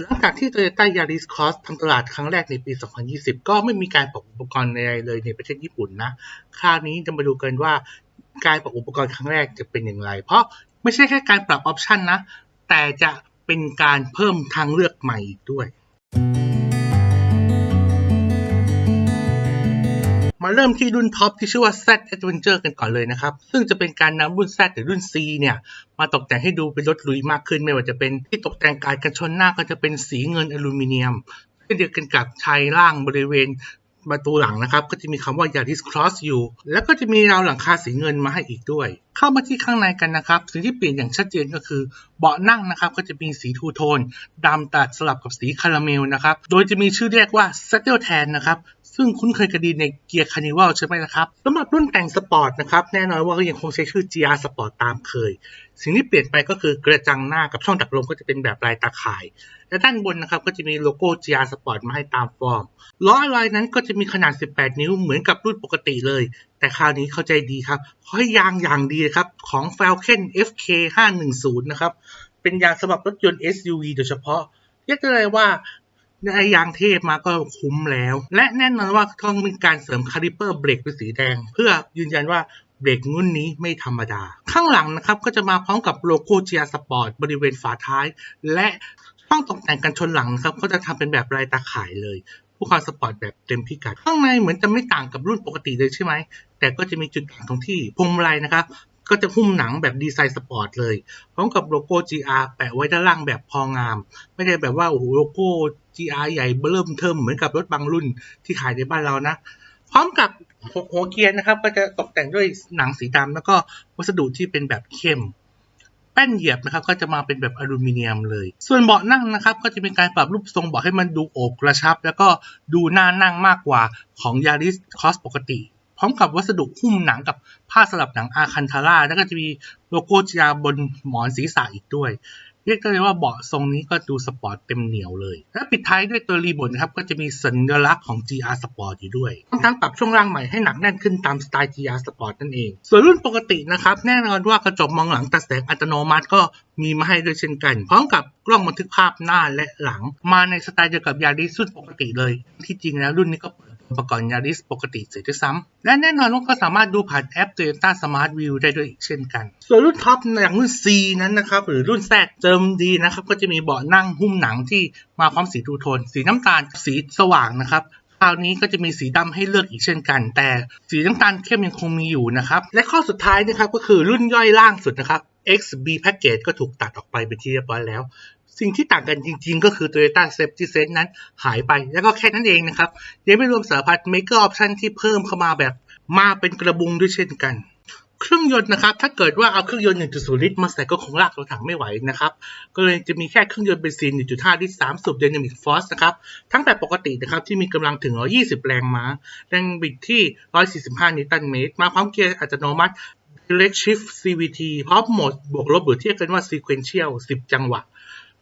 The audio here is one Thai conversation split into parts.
หลังจากที่ Toyota Yaris Cross ทำตลาดครั้งแรกในปี 2020 ก็ไม่มีการปรับอุปกรณ์ใดๆเลยในประเทศญี่ปุ่นนะ คราวนี้จะมาดูกันว่าการปรับอุปกรณ์ครั้งแรกจะเป็นอย่างไร เพราะไม่ใช่แค่การปรับออปชันนะ แต่จะเป็นการเพิ่มทางเลือกใหม่อีกด้วย มาเริ่มที่รุ่นท็อปที่ชื่อว่า Z Adventure กันก่อนเลยนะครับ ซึ่งจะเป็นการนำรุ่น Z หรือรุ่น C เนี่ย มาตกแต่งให้ดูเป็นรถลุยมากขึ้น ไม่ว่าจะเป็นที่ตกแต่งการกันชนหน้าก็จะเป็นสีเงินอลูมิเนียมเช่นเดียวกันกับชายล่างบริเวณประตูหลังนะครับ ก็จะมีคำว่า Yaris Cross อยู่ แล้วก็จะมีราวหลังคาสีเงินมาให้อีกด้วยเข้ามาที่ข้างในกันนะครับ สิ่งที่เปลี่ยนอย่างชัดเจนก็คือเบาะนั่งนะครับก็จะมีสีทูโทนดำตัดสลับกับสีคาราเมลนะครับ โดยจะมีชื่อเรียกว่า Saddle Tan นะครับซึ่งคุ้นเคยกันดีในเกียร์คานิวัลใช่ไหมนะครับสำหรับรุ่นแต่งสปอร์ตนะครับแน่นอนว่าก็ยังคงใช้ชื่อ GR Sport ตามเคย สิ่งที่เปลี่ยนไปก็คือกระจังหน้ากับช่องดักลมก็จะเป็นแบบลายตาข่าย และด้านบนนะครับก็จะมีโลโก้ GR Sport มาให้ตามฟอร์มล้ออะไรนั้นก็จะมีขนาด 18 นิ้วเหมือนกับรุ่นปกติเลย แต่คราวนี้เข้าใจดีครับเขาให้ยางอย่างดีครับของ Falcon FK 510นะครับเป็นยางสำหรับรถยนต์ SUV โดยเฉพาะเรียกได้เลยว่าไอ้ยางเทพมาก็คุ้มแล้ว และแน่นอนว่าต้องมีการเสริมคาลิเปอร์เบรกเป็นสีแดง เพื่อยืนยันว่าเบรกรุ่นนี้ไม่ธรรมดา ข้างหลังนะครับก็จะมาพร้อมกับโลโก้ GR Sport บริเวณฝาท้าย และช่องตกแต่งกันชนหลังครับก็จะทำเป็นแบบลายตาข่ายเลย ผู้ความสปอร์ตแบบเต็มพิกัด ข้างในเหมือนจะไม่ต่างกับรุ่นปกติเลยใช่ไหม แต่ก็จะมีจุดต่างตรงที่พวงมาลัยนะครับก็จะหุ้มหนังแบบดีไซน์สปอร์ตเลย พร้อมกับโลโก้ GR แปะไว้ด้านล่างแบบพองาม ไม่ได้แบบว่าโอ้โหโลโก้ GR ใหญ่เบิ่มเทิมเหมือนกับรถบางรุ่นที่ขายในบ้านเรานะ พร้อมกับหัวเกียร์นะครับ ก็จะตกแต่งด้วยหนังสีดำแล้วก็วัสดุที่เป็นแบบเข้ม แป้นเหยียบนะครับก็จะมาเป็นแบบอลูมิเนียมเลย ส่วนเบาะนั่งนะครับก็จะเป็นการปรับรูปทรงเบาะให้มันดูโอบกระชับ แล้วก็ดูน่านั่งมากกว่าของยาริสคอสปกติ พร้อมกับวัสดุหุ้มหนังกับผ้าสลับหนังอาคันทาร่าแล้วก็จะมีโลโก้จาบนหมอนศีรษะอีกด้วย เรียกได้เลยว่าเบาะทรงนี้ก็ดูสปอร์ตเต็มเหนียวเลย และปิดท้ายด้วยตัวรีโมทนะครับก็จะมีสัญลักษณ์ของ GR Sport อยู่ด้วยทั้งทั้งปรับช่วงล่างใหม่ให้หนักแน่นขึ้นตามสไตล์ GR Sport นั่นเอง ส่วนรุ่นปกตินะครับแน่นอนว่ากระจกมองหลังตัดแสงอัตโนมัติก็มีมาให้ด้วยเช่นกัน พร้อมกับกล้องบันทึกภาพหน้าและหลัง มาในสไตล์เดียวกับยาริสรุ่นปกติเลย ที่จริงแล้วรุ่นนี้ก็เปิด อุปกรณ์ยาริสปกติเสียด้วยซ้ำและแน่นอนว่าก็สามารถดูผ่านแอป Toyota Smart View ได้ด้วยอีกเช่นกัน ส่วนรุ่นท็อปอย่างรุ่น C นั้นนะครับหรือรุ่น Z เจิมดีนะครับก็จะมีเบาะนั่งหุ้มหนังที่มาพร้อมสีทูโทน สีน้ำตาลสีสว่างนะครับคราวนี้ก็จะมีสีดำให้เลือกอีกเช่นกัน แต่สีน้ำตาลเข้มยังคงมีอยู่นะครับและข้อสุดท้ายนะครับก็คือรุ่นย่อยล่างสุดนะครับ XB Package ก็ถูกตัดออกไปเป็นที่เรียบร้อยแล้ว สิ่งที่ต่างกันจริงๆ ก็คือ Toyota Safety Sense นั้นหายไป แล้วก็แค่นั้นเองนะครับยังไม่รวมสารพัด Maker Option ที่เพิ่มเข้ามาแบบมาเป็นกระบุงด้วยเช่นกัน เครื่องยนต์นะครับถ้าเกิดว่าเอาเครื่องยนต์ 1.0 ลิตรมาใส่ก็คงลากรถถังไม่ไหวนะครับก็เลยจะมีแค่เครื่องยนต์เบนซิน 1.5 ลิตร 3 สูบ Dynamic Force นะครับทั้งแบบปกตินะครับที่มีกำลังถึง 120 แรงม้าแรงบิดที่ 145 นิวตันเมตร มาพร้อมเกียร์อัตโนมัติ Direct Shift CVT พร้อมโหมดบวกลบหรือเรียกกันว่า Sequential 10 จังหวะ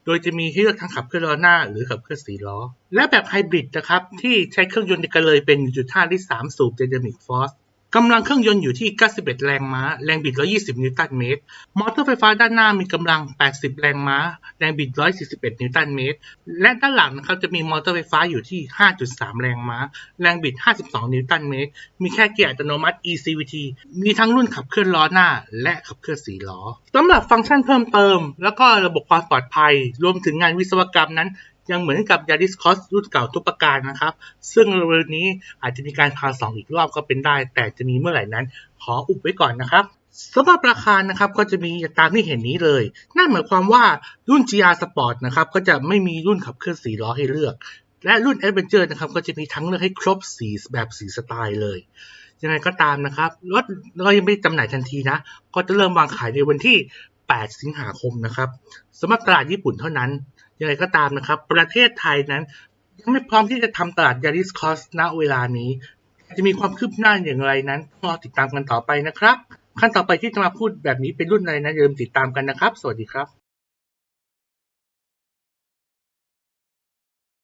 โดยจะมีให้เลือกทั้งขับเคลื่อนล้อหน้าหรือขับเคลื่อนสีล้อ และแบบไฮบริดนะครับที่ใช้เครื่องยนต์เดียวกันเลยเป็น 1.5 ลิตร 3 สูบ Dynamic Force กำลังเครื่องยนต์อยู่ที่ 91 แรงม้า แรงบิด 120 นิวตันเมตร มอเตอร์ไฟฟ้าด้านหน้ามีกำลัง 80 แรงม้า แรงบิด 141 นิวตันเมตร และด้านหลังนะครับจะมีมอเตอร์ไฟฟ้าอยู่ที่ 5.3 แรงม้า แรงบิด 52 นิวตันเมตร มีแค่เกียร์อัตโนมัติ eCVT มีทั้งรุ่นขับเคลื่อนล้อหน้า และขับเคลื่อนสี่ล้อสำหรับฟังก์ชันเพิ่มเติม แล้วก็ระบบความปลอดภัย รวมถึงงานวิศวกรรมนั้น ยังเหมือนกับ Yaris Cross รุ่นเก่าทุกประการนะครับ ซึ่งเร็วนี้อาจจะมีการพาสองอีกรอบก็เป็นได้ แต่จะมีเมื่อไหร่นั้น ขออุบไว้ก่อนนะครับสำหรับราคานะครับก็จะมีตามที่เห็นนี้เลย นั่นหมายความว่ารุ่น GR Sport นะครับก็จะไม่มีรุ่นขับเคลื่อน4ล้อให้เลือก และรุ่น Adventure นะครับก็จะมีทั้งเลือกให้ครบ4แบบ4สไตล์เลยยังไงก็ตามนะครับรถก็ยังไม่จำหน่ายทันทีนะ ก็จะเริ่มวางขายในวันที่ 8 สิงหาคมนะครับสำหรับตลาดญี่ปุ่นเท่านั้น ยังไงก็ตามนะครับ ประเทศไทยนั้นยังไม่พร้อมที่จะทำตลาดยาริสคอสณเวลานี้ จะมีความคืบหน้าอย่างไรนั้นรอติดตามกันต่อไปนะครับ ขั้นต่อไปที่จะมาพูดแบบนี้เป็นรุ่นอะไรนะอย่าลืมติดตามกันนะครับ สวัสดีครับ